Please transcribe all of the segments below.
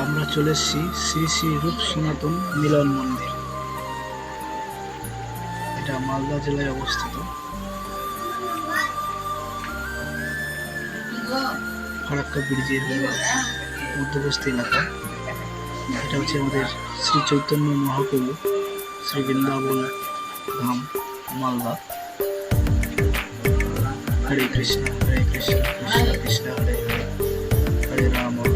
আমরা চলে এসেছি শ্রী শ্রী রূপ সনাতন মিলন মন্দির। এটা মালদা জেলায় অবস্থিত। ফারাক্কা ব্রিজের মধ্যবর্তী এলাকা। এটা হচ্ছে আমাদের শ্রী চৈতন্য মহাপ্রভু শ্রী বৃন্দাবন ধাম, মালদা। হরে কৃষ্ণ হরে কৃষ্ণ কৃষ্ণ কৃষ্ণ, হরে হরে। হরে রাম।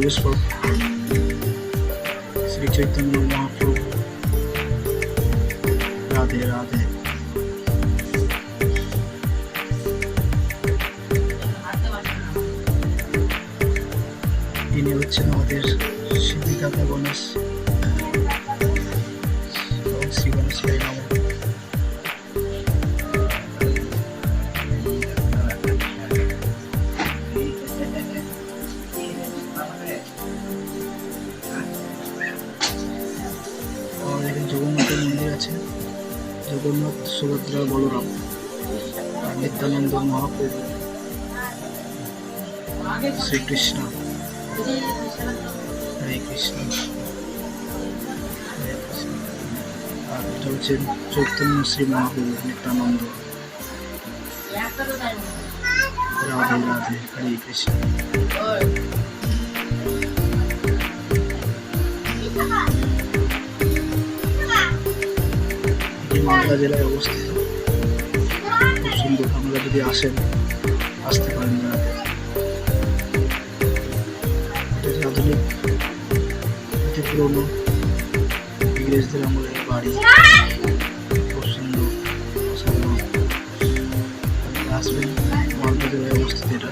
প্রবেশ শ্রী চৈতন্য মহাপ্রভু রাধে রাধে তিনি হচ্ছেন আমাদের সিদ্ধিদাতা গণেশ আছে। জগন্নাথ, সুভদ্রা, বলরাম নিত্যানন্দ মহাপ্রভু। শ্রীকৃষ্ণ। হরে কৃষ্ণ। আর চৈতন্য শ্রী মহাপ্রভু নিত্যানন্দ। রাধে রাধে, হরে কৃষ্ণ। এটি জেলায় অবস্থিত। খুব সুন্দর আপনারা যদি আসেন, আসতে পারেন বেড়াতে এটা আধুনিক অতি পুরনো ইংরেজদের আমলের বাড়ি। খুব সুন্দর অসাধারণ আসবেন মালদা জেলায় অবস্থিত এটা।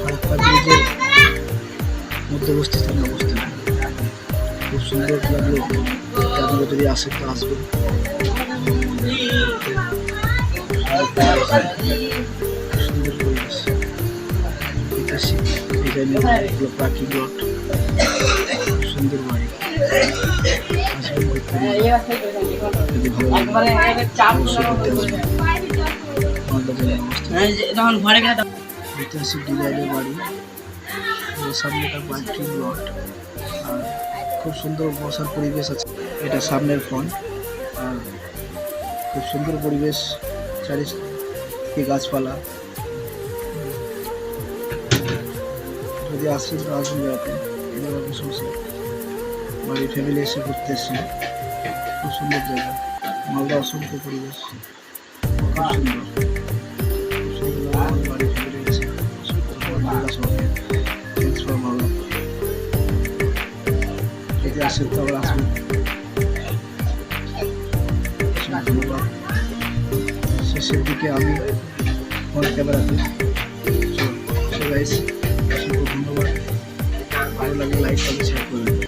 ফারাক্কা ব্রিজের স্থানে অবস্থিত। খুব সুন্দর লাগল। যদি আসেন তো আসবেন সুন্দর পরিবেশ সুন্দর বাড়ি ঐতিহাসিক ডিজাইনের বাড়ি সামনে একটা আর খুব সুন্দর বসার পরিবেশ আছে। এটা সামনের ফ্রন্ট আর খুব সুন্দর পরিবেশ, চারিদিকে গাছপালা। যদি আসেন তো আসুন বসে বাড়ির ফ্যামিলি এসে ঘুরতে এসছে খুব সুন্দর জায়গা। মালদা অসংখ্য পরিবেশ। খুব সুন্দর। শহরে ট্রান্সফার মালদা শেষের দিকে আমি ফোন ক্যামেরাতে সবাই অসংখ্য ধন্যবাদ। ভালো লাগে লাইক করবেন শেয়ার করবেন।